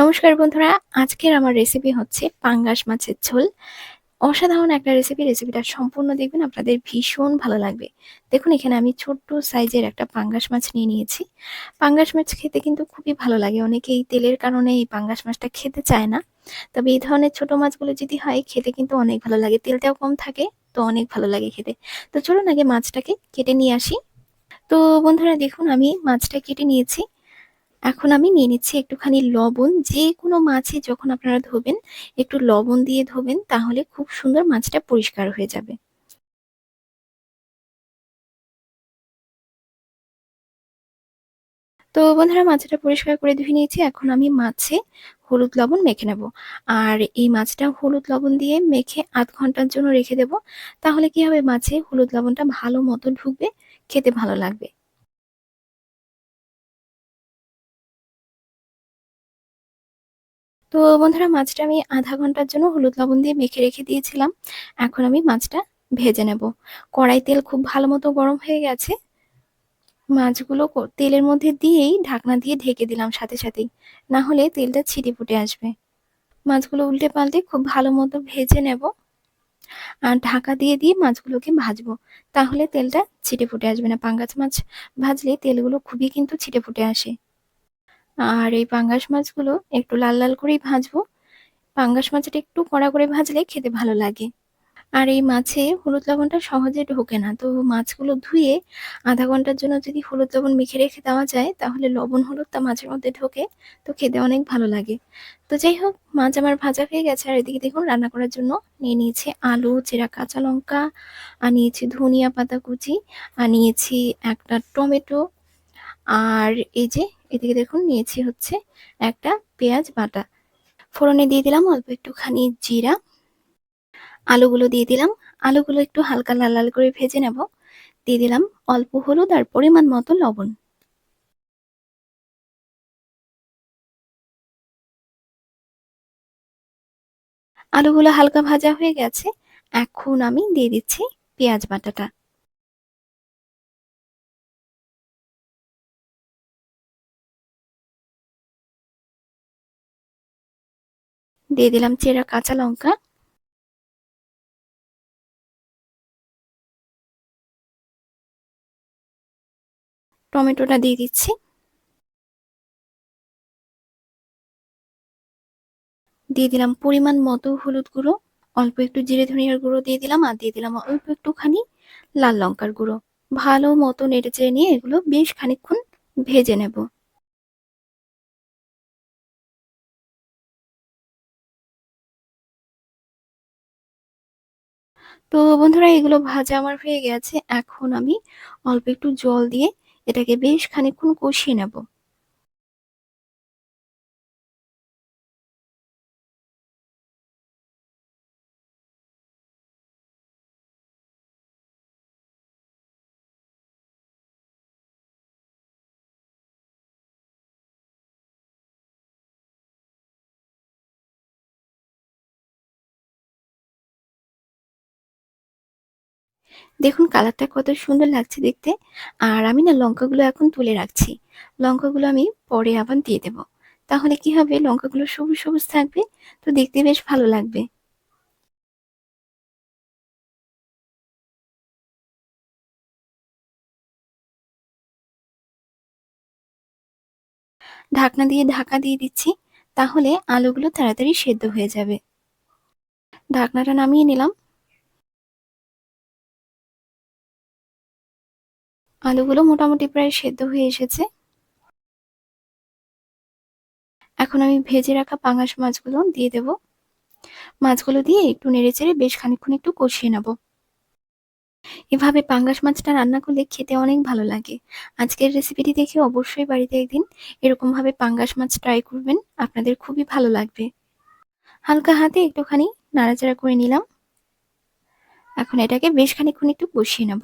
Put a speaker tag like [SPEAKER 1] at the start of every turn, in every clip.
[SPEAKER 1] নমস্কার বন্ধুরা, আজকের আমার রেসিপি হচ্ছে পাঙ্গাস মাছের ঝোল। অসাধারণ একটা রেসিপি রেসিপিটা সম্পূর্ণ দেখবেন, আপনাদের ভীষণ ভালো লাগবে। দেখুন, এখানে আমি ছোট্ট সাইজের একটা পাঙ্গাস মাছ নিয়ে নিয়েছি। পাঙ্গাস মাছ খেতে কিন্তু খুবই ভালো লাগে। অনেকে এই তেলের কারণে এই পাঙ্গাস মাছটা খেতে চায় না। তবে এই ধরনের ছোট মাছগুলো যদি হয়, খেতে কিন্তু অনেক ভালো লাগে। তেলটাও কম থাকে, তো অনেক ভালো লাগে খেতে। তো চলুন আগে মাছটাকে কেটে নিয়ে আসি। তো বন্ধুরা, দেখুন, আমি মাছটা কেটে নিয়েছি। এখন আমি নিয়ে নিচ্ছি একটুখানি লবণ। যে কোনো মাছে যখন আপনারা ধোবেন, একটু লবণ দিয়ে ধোবেন, তাহলে খুব সুন্দর মাছটা পরিষ্কার হয়ে যাবে। তো বন্ধুরা, মাছটা পরিষ্কার করে ধুয়ে নিয়েছি। এখন আমি মাছে হলুদ লবণ মেখে নেব। আর এই মাছটা হলুদ লবণ দিয়ে মেখে আধ ঘণ্টার জন্য রেখে দেব। তাহলে কি হবে, মাছে হলুদ লবণটা ভালো মতো ঢুকবে, খেতে ভালো লাগবে। তো বন্ধুরা, মাছটা আমি আধা ঘণ্টার জন্য হলুদ লবণ দিয়ে মেখে রেখে দিয়েছিলাম। এখন আমি মাছটা ভেজে নেব। কড়াই তেল খুব ভালো মতো গরম হয়ে গেছে। মাছগুলো তেলের মধ্যে দিয়েই ঢাকনা দিয়ে ঢেকে দিলাম সাথে সাথেই। না হলে তেলটা ছিটে ফুটে আসবে। মাছগুলো উল্টে পাল্টে খুব ভালো মতো ভেজে নেব। আর ঢাকা দিয়ে দিয়ে মাছগুলোকে ভাজবো। তাহলে তেলটা ছিটে ফুটে আসবে না। পাঙ্গাস মাছ ভাজলে তেলগুলো খুবই কিন্তু ছিটে ফুটে আসে। আর এই পাঙ্গাস মাছগুলো একটু লাল লাল করেই ভাজবো। পাঙ্গাস মাছটা একটু কড়া করে ভাজলে খেতে ভালো লাগে। আর এই মাছে হলুদ লবণটা সহজে ঢোকে না, তো মাছগুলো ধুয়ে আধা ঘণ্টার জন্য যদি হলুদ লবণ মেখে রেখে দেওয়া যায়, তাহলে লবণ হলুদটা মাছের মধ্যে ঢোকে, তো খেতে অনেক ভালো লাগে। তো যাই হোক, মাছ আমার ভাজা হয়ে গেছে, আর এদিকে দেখুন রান্না করার জন্য নিয়ে নিয়েছি আলু, চেরা কাঁচা লঙ্কা, আর নিয়েছি ধনিয়া পাতা কুচি, আর নিয়েছি একটা টমেটো, আর এই যে এদিকে দেখুন নিয়েছি হচ্ছে একটা পেঁয়াজ বাটা। ফোড়নে দিয়ে দিলাম অল্প একটুখানি জিরা। আলুগুলো দিয়ে দিলাম। আলুগুলো একটু হালকা লাল লাল করে ভেজে নেব। দিয়ে দিলাম অল্প হলুদ আর পরিমাণ মতো লবণ। আলুগুলো হালকা ভাজা হয়ে গেছে। এখন আমি দিয়ে দিচ্ছি পেঁয়াজ বাটাটা। দিয়ে দিলাম চেরা কাঁচা লঙ্কা। টমেটোটা দিয়ে দিচ্ছি। দিয়ে দিলাম পরিমাণ মতো হলুদ গুঁড়ো, অল্প একটু জিরে ধনিয়ার গুঁড়ো দিয়ে দিলাম আর দিয়ে দিলাম অল্প একটুখানি লাল লঙ্কার গুঁড়ো। ভালো মতো নেড়ে চেড়ে নিয়ে এগুলো বেশ খানিক্ষণ ভেজে নেব। তো বন্ধুরা, এগুলো ভাজা আমার হয়ে গেছে। এখন আমি অল্প একটু জল দিয়ে এটাকে বেশ খানিক্ষণ কষিয়ে নেব। দেখুন কালারটা কত সুন্দর লাগছে দেখতে। আর আমি না লঙ্কাগুলো এখন তুলে রাখছি। লঙ্কাগুলো আমি পরে আবার দিয়ে দেব। তাহলে কি হবে? লঙ্কাগুলো সবুজ সবুজ থাকবে। তো দেখতে বেশ ভালো লাগবে। ঢাকনা দিয়ে ঢাকা দিয়ে দিচ্ছি। তাহলে আলুগুলো তাড়াতাড়ি সেদ্ধ হয়ে যাবে। ঢাকনাটা নামিয়ে নিলাম। আলুগুলো মোটামুটি প্রায় সেদ্ধ হয়ে এসেছে। এখন আমি ভেজে রাখা পাঙাশ মাছগুলো দিয়ে দেব। মাছগুলো দিয়ে একটু নেড়ে চেড়ে বেশ খানিক্ষণ একটু কষিয়ে নেব। এভাবে পাঙ্গাস মাছটা রান্না করলে খেতে অনেক ভালো লাগে। আজকের রেসিপিটি দেখে অবশ্যই বাড়িতে একদিন এরকমভাবে পাঙ্গাস মাছ ট্রাই করবেন, আপনাদের খুবই ভালো লাগবে। হালকা হাতে একটুখানি নাড়াচাড়া করে নিলাম। এখন এটাকে বেশ খানিক্ষণ একটু কষিয়ে নেব।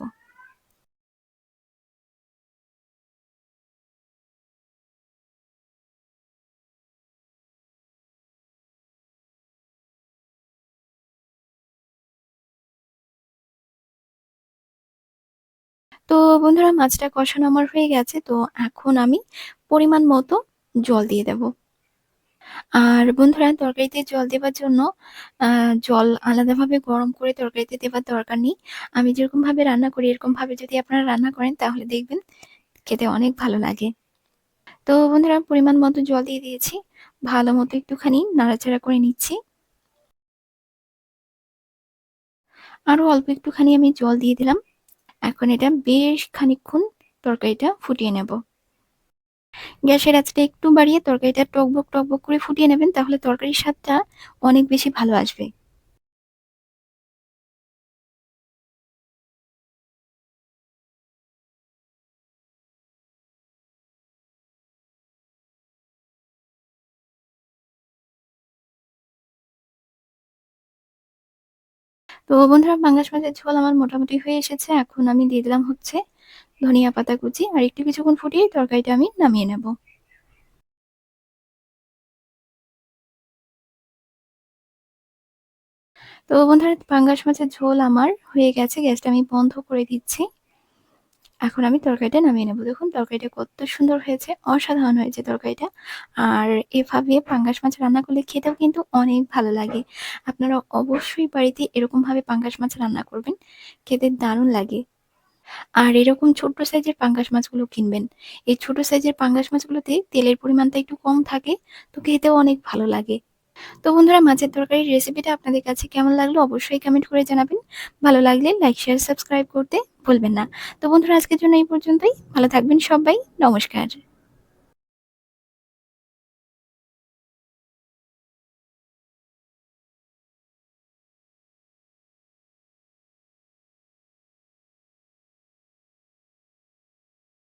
[SPEAKER 1] তো বন্ধুরা মাছটা কষানো আমার হয়ে গেছে, তো এখন আমি পরিমাণ মতো জল দিয়ে দেব আর বন্ধুরা তরকারিতে জল দেবার জন্য জল আলাদাভাবে গরম করে তরকারিতে দেবার দরকার নেই। আমি যেরকমভাবে রান্না করি, এরকমভাবে যদি আপনারা রান্না করেন, তাহলে দেখবেন খেতে অনেক ভালো লাগে। তো বন্ধুরা পরিমাণ মতো জল দিয়ে দিয়েছি। ভালো মতো একটুখানি নাড়াচাড়া করে নিচ্ছি। আরও অল্প একটুখানি আমি জল দিয়ে দিলাম। এখন এটা বেশ খানিক্ষণ তরকারিটা ফুটিয়ে নেব। গ্যাসের আঁচটা একটু বাড়িয়ে তরকারিটা টকবক, টকবক করে ফুটিয়ে নেবেন তাহলে তরকারির স্বাদটা অনেক বেশি ভালো আসবে। তো বন্ধুরা পাঙ্গাস মাছের ঝোল আমার মোটামুটি হয়ে এসেছে। এখন আমি দিয়ে দিলাম হচ্ছে ধনিয়া পাতা কুচি আর একটু কিছুক্ষণ ফুটিয়ে তরকারিটা আমি নামিয়ে নেব। তো বন্ধুরা পাঙ্গাস মাছের ঝোল আমার হয়ে গেছে। গ্যাসটা আমি বন্ধ করে দিচ্ছি। এখন আমি তরকারিটা নামিয়ে নেব। দেখুন তরকারিটা কত সুন্দর হয়েছে, অসাধারণ হয়েছে তরকারিটা। আর এভাবে পাঙ্গাস মাছ রান্না করলে খেতেও কিন্তু অনেক ভালো লাগে। আপনারা অবশ্যই বাড়িতে এরকমভাবে পাঙ্গাস মাছ রান্না করবেন, খেতে দারুণ লাগে। আর এরকম ছোট্ট সাইজের পাঙ্গাস মাছগুলো কিনবেন। এই ছোট সাইজের পাঙ্গাস মাছগুলোতে তেলের পরিমাণটা একটু কম থাকে, তো খেতেও অনেক ভালো লাগে। তো বন্ধুরা মাছের তরকারির রেসিপিটা আপনাদের কাছে কেমন লাগল অবশ্যই কমেন্ট করে জানাবেন। ভালো লাগলে লাইক, শেয়ার, সাবস্ক্রাইব করতে ভুলবেন না। তো বন্ধুরা আজকের জন্য এই পর্যন্তই। ভালো থাকবেন সবাই। নমস্কার।